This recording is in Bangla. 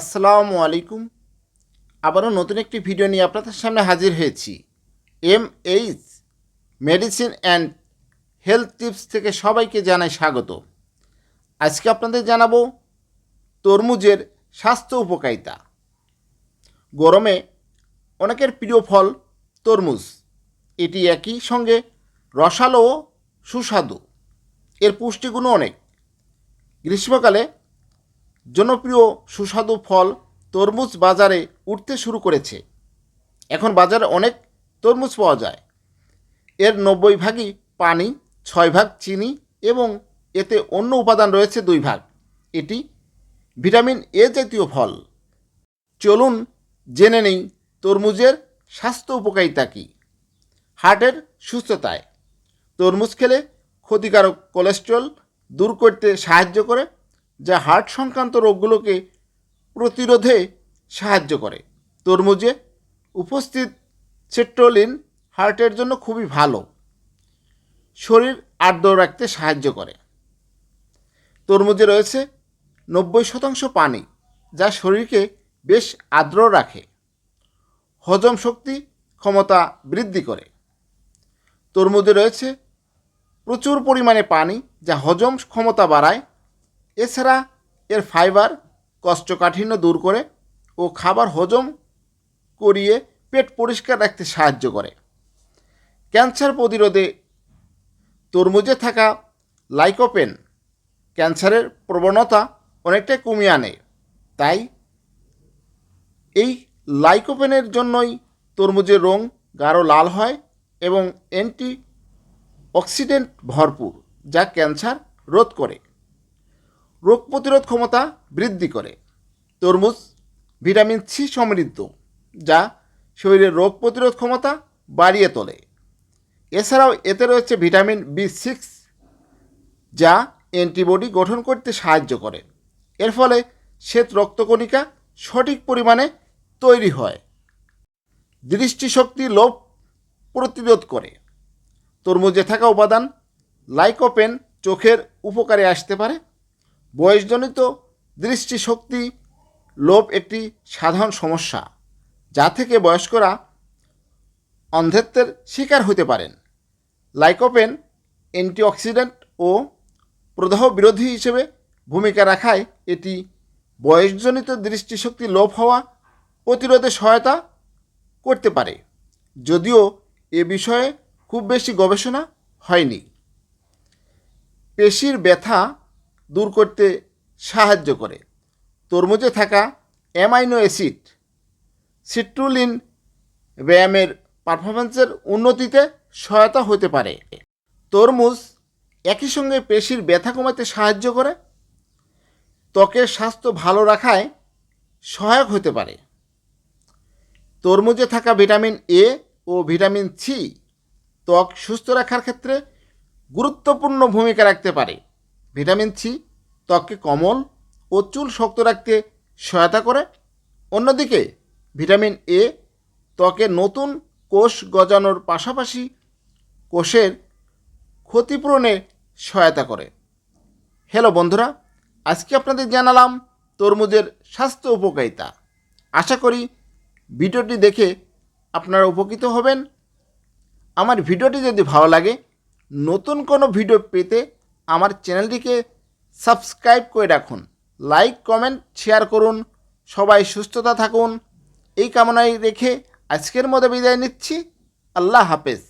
আসসালামু আলাইকুম। আবারও নতুন একটি ভিডিও নিয়ে আপনাদের সামনে হাজির হয়েছি। M H medicine and health tips থেকে সবাইকে জানাই স্বাগত। আজকে আপনাদের জানাব তরমুজের স্বাস্থ্য উপকারিতা। গরমে অনেকের প্রিয় ফল তরমুজ। এটি একই সঙ্গে রসালো ও সুস্বাদু। এর পুষ্টিগুণও অনেক। গ্রীষ্মকালে জনপ্রিয় সুস্বাদু ফল তরমুজ বাজারে উঠতে শুরু করেছে। এখন বাজারে অনেক তরমুজ পাওয়া যায়। এর নব্বই ভাগই পানি, ছয় ভাগ চিনি এবং এতে অন্য উপাদান রয়েছে দুই ভাগ। এটি ভিটামিন এ জাতীয় ফল। চলুন জেনে নেই তরমুজের স্বাস্থ্য উপকারিতা কী। হার্টের সুস্থতায়। তরমুজ খেলে ক্ষতিকারক কোলেস্ট্রল দূর করতে সাহায্য করে যা হার্ট সংক্রান্ত রোগগুলোকে প্রতিরোধে সাহায্য করে। তরমুজে উপস্থিত সেট্রোলিন হার্টের জন্য খুবই ভালো। শরীর আর্দ্র রাখতে সাহায্য করে। তরমুজে রয়েছে নব্বই শতাংশ পানি, যা শরীরকে বেশ আর্দ্র রাখে। হজম শক্তি ক্ষমতা বৃদ্ধি করে। তরমুজে রয়েছে প্রচুর পরিমাণে পানি, যা হজম ক্ষমতা বাড়ায় এছাড়া এর ফাইবার কষ্টকাঠিন্য দূর করে ও খাবার হজম করিয়ে পেট পরিষ্কার রাখতে সাহায্য করে। ক্যান্সার প্রতিরোধে তরমুজে থাকা লাইকোপেন ক্যান্সারের প্রবণতা অনেকটাই কমিয়ে আনে। তাই এই লাইকোপেনের জন্যই তরমুজের রং গাঢ় লাল হয় এবং অ্যান্টি অক্সিডেন্ট ভরপুর, যা ক্যান্সার রোধ করে। রোগ প্রতিরোধ ক্ষমতা বৃদ্ধি করে। তরমুজ, ভিটামিন সি সমৃদ্ধ, যা শরীরের রোগ প্রতিরোধ ক্ষমতা বাড়িয়ে তোলে। এছাড়াও এতে রয়েছে ভিটামিন বি সিক্স, যা অ্যান্টিবডি গঠন করতে সাহায্য করে। এর ফলে শ্বেত রক্তকণিকা সঠিক পরিমাণে তৈরি হয়। দৃষ্টিশক্তি লোভ প্রতিরোধ করে। তরমুজে থাকা উপাদান লাইকোপেন চোখের উপকারে আসতে পারে। বয়সজনিত দৃষ্টিশক্তি লোভ একটি সাধারণ সমস্যা, যা থেকে বয়স্করা অন্ধত্বের শিকার হতে পারেন। লাইকোপেন, অ্যান্টিঅক্সিডেন্ট ও প্রদাহ বিরোধী হিসেবে ভূমিকা রাখায় এটি বয়সজনিত দৃষ্টিশক্তি লোপ হওয়া প্রতিরোধে সহায়তা করতে পারে, যদিও এ বিষয়ে খুব বেশি গবেষণা হয়নি। পেশির ব্যথা দূর করতে সাহায্য করে। তরমুজে থাকা অ্যামাইনো অ্যাসিড সিট্রুলিন ব্যায়ামের পারফরমেন্সের উন্নতিতে সহায়তা হতে পারে। তরমুজ একই সঙ্গে পেশির ব্যথা কমাতে সাহায্য করে। ত্বকের স্বাস্থ্য ভালো রাখায় সহায়ক হতে পারে। তরমুজে থাকা ভিটামিন এ ও ভিটামিন সি ত্বক সুস্থ রাখার ক্ষেত্রে গুরুত্বপূর্ণ ভূমিকা রাখতে পারে। ভিটামিন সি, ত্বককে কোমল ও চুল শক্ত রাখতে সহায়তা করে। অন্যদিকে, ভিটামিন এ ত্বকে নতুন কোষ গজানোর পাশাপাশি কোষের ক্ষতিপূরণে সহায়তা করে। হ্যালো বন্ধুরা, আজকে আপনাদের জানালাম তরমুজের স্বাস্থ্য উপকারিতা। আশা করি ভিডিওটি দেখে আপনারা উপকৃত হবেন। আমার ভিডিওটি যদি ভালো লাগে, নতুন কোনো ভিডিও পেতে আমার চ্যানেলটিকে সাবস্ক্রাইব করে রাখুন। লাইক, কমেন্ট, শেয়ার করুন। সবাই সুস্থতা থাকুন। এই কামনায় রেখে আজকের মতো বিদায় নিচ্ছি। আল্লাহ হাফেজ।